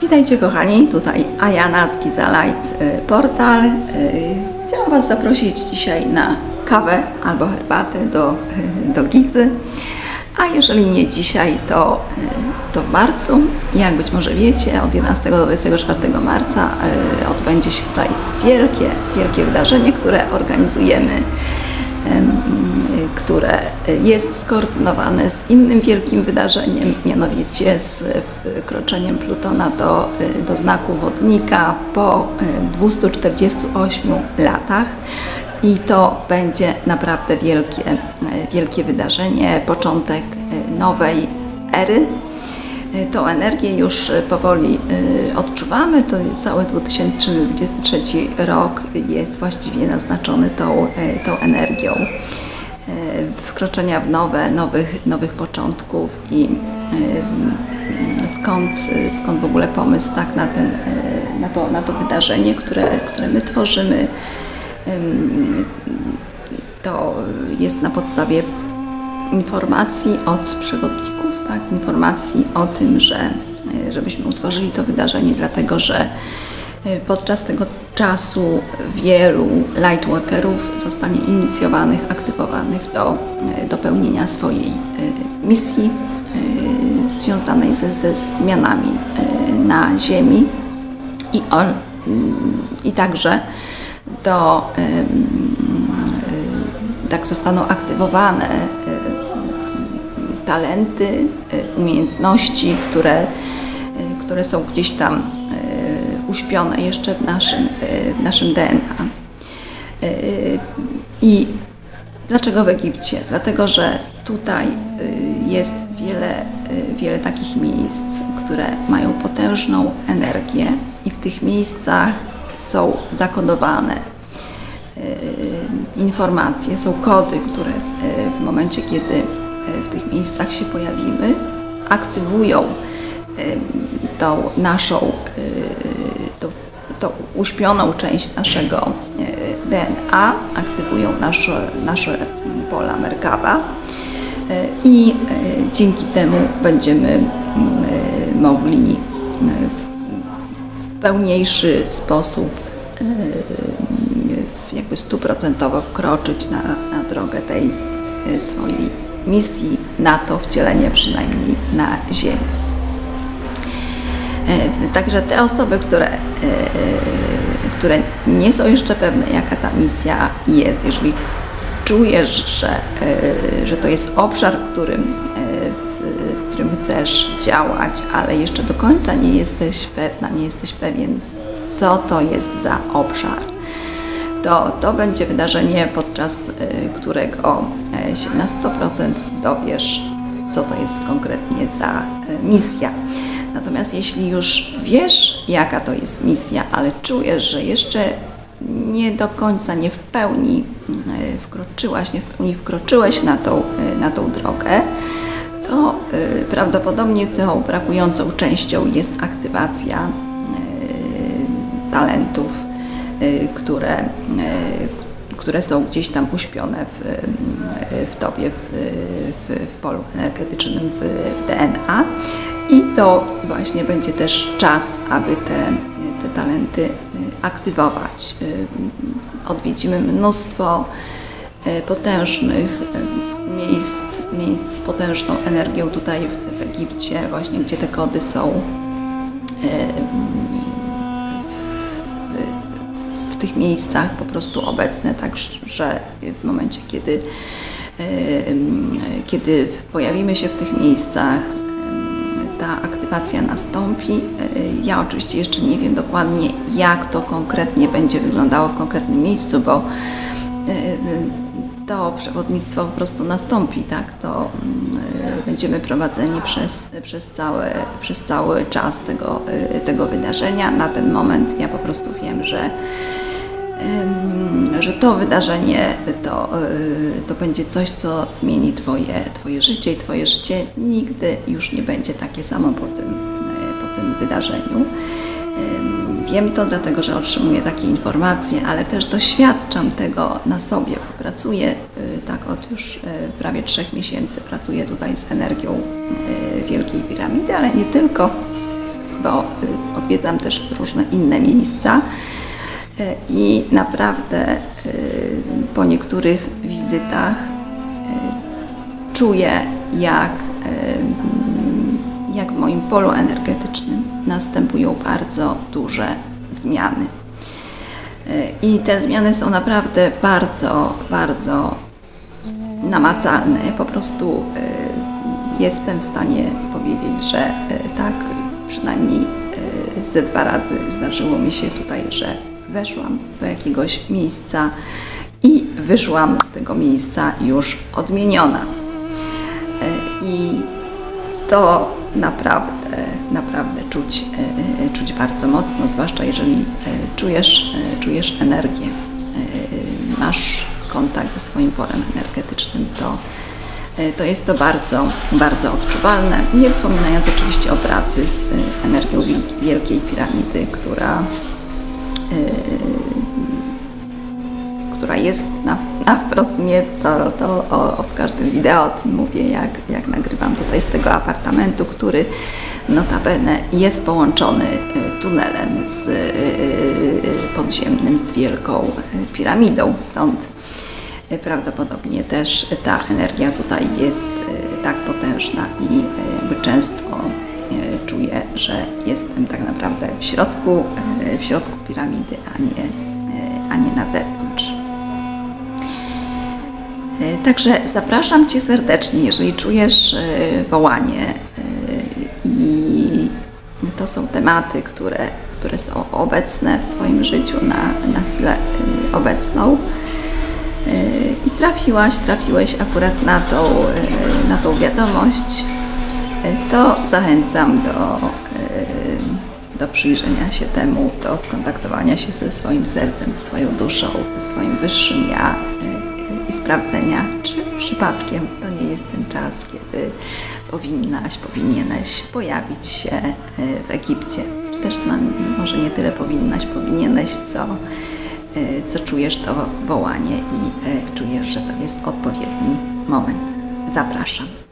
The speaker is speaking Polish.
Witajcie kochani, tutaj Ajana z Giza Light y, Portal. Y, Chciałam Was zaprosić dzisiaj na kawę albo herbatę do, y, do Gizy. A jeżeli nie dzisiaj, to, to w marcu. Jak być może wiecie, od 11 do 24 marca odbędzie się tutaj wielkie, wielkie wydarzenie, które organizujemy em, które jest skoordynowane z innym wielkim wydarzeniem, mianowicie z wkroczeniem Plutona do, do znaku wodnika po e, 248 latach. I to będzie naprawdę wielkie, wielkie wydarzenie, początek nowej ery. Tą energię już powoli odczuwamy. To cały 2023 rok jest właściwie naznaczony tą, tą energią wkroczenia w nowe, nowych, nowych początków i e, skąd, skąd w ogóle pomysł tak na, ten, e, na, to, na to wydarzenie, które, które my tworzymy. To jest na podstawie informacji od przewodników, tak? informacji o tym, że e, żebyśmy utworzyli to wydarzenie, dlatego że e, podczas tego czasu wielu lightworkerów zostanie inicjowanych, aktywowanych do, e, do pełnienia swojej e, misji e, związanej ze, ze zmianami na Ziemi. I, o, mm, i także do tak zostaną aktywowane talenty, umiejętności, które, które są gdzieś tam uśpione jeszcze w naszym, e, w naszym DNA. E, I dlaczego w Egipcie? Dlatego, że tutaj e, jest wiele, wiele takich miejsc, które mają potężną energię i w tych miejscach są zakodowane informacje, są kody, które w momencie, kiedy w tych miejscach się pojawimy, aktywują tą naszą, uśpioną część naszego e, DNA, aktywują nasze, nasze pola Merkaba e, i e, dzięki temu będziemy mogli w pełniejszy sposób jakby stuprocentowo wkroczyć na, na drogę tej swojej misji na to wcielenie przynajmniej na Ziemi. E, Także te osoby, które, które nie są jeszcze pewne, jaka ta misja jest, jeżeli czujesz, że, e, że to jest obszar, w którym, e, w, którym chcesz działać, ale jeszcze do końca nie jesteś pewna, nie jesteś pewien, co to jest za obszar, to to będzie wydarzenie, podczas e, którego się na 100% dowiesz, co to jest konkretnie za e, misja. Natomiast jeśli już wiesz, jaka to jest misja, ale czujesz, że jeszcze nie do końca, nie w pełni e, wkroczyłaś, nie w pełni wkroczyłeś na tą, e, na tą drogę, to prawdopodobnie tą brakującą częścią jest aktywacja talentów, które, które są gdzieś tam uśpione w, w tobie, w, w, w polu energetycznym, w, w DNA. I to właśnie będzie też czas, aby te, te talenty e, aktywować. E, Odwiedzimy mnóstwo e, potężnych miejsc, miejsc z potężną energią tutaj w, w Egipcie, właśnie gdzie te kody są w tych miejscach po prostu obecne, tak że w momencie, kiedy, kiedy pojawimy się w tych miejscach, ta aktywacja nastąpi. Ja oczywiście jeszcze nie wiem dokładnie, jak to konkretnie będzie wyglądało w konkretnym miejscu, bo to przewodnictwo po prostu nastąpi, tak? To mm, e, będziemy prowadzeni przez, przez, cały, przez cały czas tego, e, tego wydarzenia. Na ten moment ja po prostu wiem, że że to wydarzenie to, e, to będzie coś, co zmieni twoje, twoje życie i Twoje życie nigdy już nie będzie takie samo po tym, po tym wydarzeniu. Em, Wiem to dlatego, że otrzymuję takie informacje, ale też doświadczam tego na sobie, pracuję e, tak od już e, prawie trzech miesięcy, pracuję tutaj z energią e, Wielkiej Piramidy, ale nie tylko bo y, odwiedzam też różne inne miejsca y, i naprawdę y, po niektórych wizytach y, czuję, jak, y, jak w moim polu energetycznym następują bardzo duże zmiany. I te zmiany są naprawdę bardzo, bardzo namacalne. Po prostu y, jestem w stanie powiedzieć, że y, tak przynajmniej y, ze dwa razy zdarzyło mi się tutaj, że weszłam do jakiegoś miejsca i wyszłam z tego miejsca już odmieniona. I to naprawdę, naprawdę czuć, y, y, czuć bardzo mocno, zwłaszcza jeżeli czujesz, czujesz energię, masz kontakt ze swoim polem energetycznym, to, to jest to bardzo, bardzo odczuwalne. Nie wspominając oczywiście o pracy z energią Wiel- Wielkiej Piramidy, która która jest na, na wprost mnie, to, to o, o w każdym wideo o tym mówię, jak, jak nagrywam tutaj z tego apartamentu, który notabene jest połączony y, tunelem z y, y, podziemnym, z wielką piramidą, stąd prawdopodobnie też ta energia tutaj jest tak potężna i często czuję, że jestem tak naprawdę w środku, w środku piramidy, a nie, a nie na zewnątrz. Także zapraszam Cię serdecznie, jeżeli czujesz e, wołanie e, i to są tematy, które, które są obecne w Twoim życiu na, na chwilę obecną. E, i trafiłaś, trafiłeś akurat na tą, na tą wiadomość, to zachęcam do, do przyjrzenia się temu, do skontaktowania się ze swoim sercem, ze swoją duszą, ze swoim wyższym ja i sprawdzenia, czy przypadkiem to nie jest ten czas, kiedy powinnaś, powinieneś pojawić się e, w Egipcie. Czy też no, może nie tyle powinnaś, powinieneś, co, e, co czujesz to wołanie i e, czujesz, że to jest odpowiedni moment. Zapraszam.